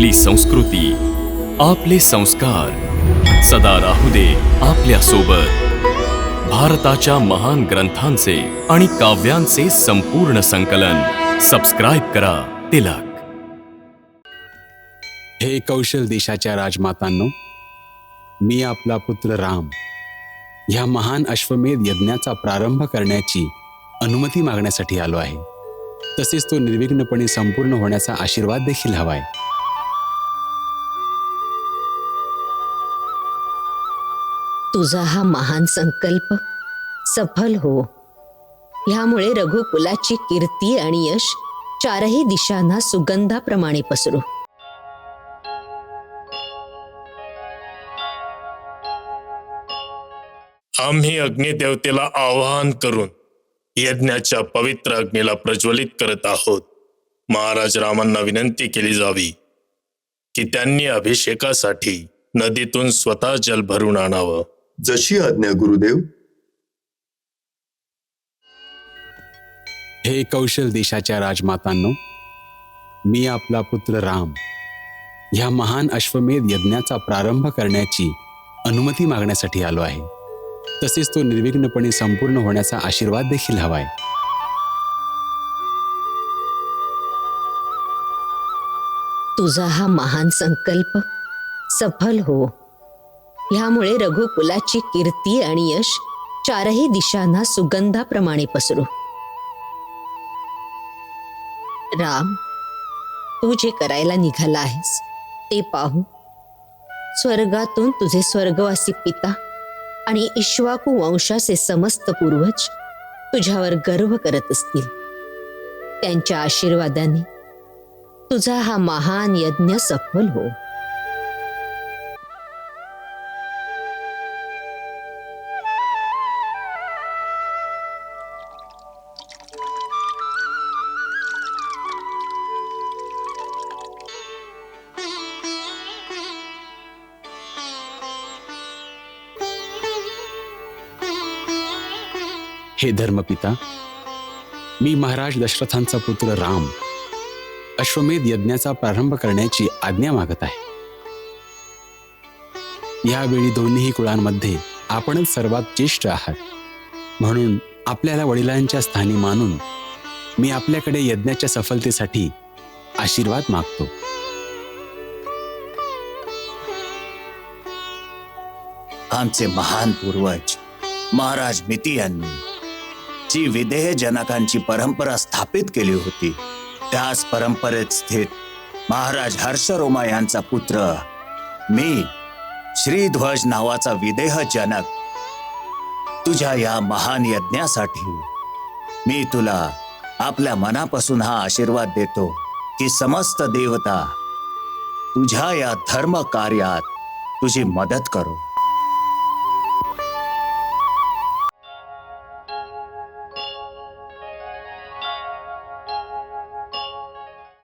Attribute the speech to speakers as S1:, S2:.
S1: आपली संस्कृती आपले संस्कार. सदा राहू दे आपल्यासोबत भारताच्या महान ग्रंथांचे आणि काव्यांचे संपूर्ण संकलन. सबस्क्राईब करा तिलक.
S2: हे कौशल देशाच्या राजमातांनो मी आपला पुत्र राम ह्या महान अश्वमेध यज्ञाचा प्रारंभ करण्याची अनुमती मागण्यासाठी आलो आहे. तसेच तो निर्विघ्नपणे संपूर्ण होण्याचा आशीर्वाद देखील हवाय
S3: तुझा हा महान संकल्प सफल हो. ह्यामुळे रघुकुलाची कीर्ती आणि यश चारही दिशांना सुगंधाप्रमाणे पसरू.
S4: आम्ही अग्निदेवतेला आवाहन करून यज्ञाच्या पवित्र अग्नीला प्रज्वलित करत आहोत. महाराज रामांना विनंती केली जावी की त्यांनी अभिषेकासाठी नदीतून स्वतः जल भरून आणावं.
S5: जशी आज्ञा गुरुदेव.
S2: हे कौशल देशाच्या राजमातांनो मी आपला पुत्र राम ह्या महान अश्वमेध यज्ञाचा प्रारंभ करण्याची अनुमती मागण्यासाठी आलो आहे. तसेच तो निर्विघ्नपणे संपूर्ण होण्याचा आशीर्वाद देखील हवाय
S3: तुझा हा महान संकल्प सफल हो. ह्यामुळे रघुकुलाची कीर्ती आणि यश चारही दिशांना सुगंधाप्रमाणे पसरू. राम तू जे करायला निघाला आहेस ते पाहू. स्वर्गातून तुझे स्वर्गवासी पिता आणि इश्वाकू वंशाचे समस्त पूर्वज तुझ्यावर गर्व करत असतील. त्यांच्या आशीर्वादाने तुझा हा महान यज्ञ सफल हो.
S2: हे धर्मपिता मी महाराज दशरथांचा पुत्र राम अश्वमेध यज्ञाचा प्रारंभ करण्याची आज्ञा मागत आहे. यावेळी दोन्ही कुळांमध्ये आपणच सर्वात ज्येष्ठ आहात. म्हणून आपल्याला वडिलांच्या स्थानी मानून मी आपल्याकडे यज्ञाच्या सफलतेसाठी आशीर्वाद मागतो.
S6: आमचे महान पूर्वज महाराज मिती यांनी जी विदेह जनकांची परंपरा स्थापित केली होती. त्याच परंपरेत स्थित महाराज हर्षरोमा यांचा पुत्र मी श्रीध्वज नावाचा विदेह जनक तुझ्या या महान यज्ञासाठी मी तुला आपल्या मनापासून हा आशीर्वाद देतो की समस्त देवता तुझ्या या धर्म कार्यात तुझी मदत करो.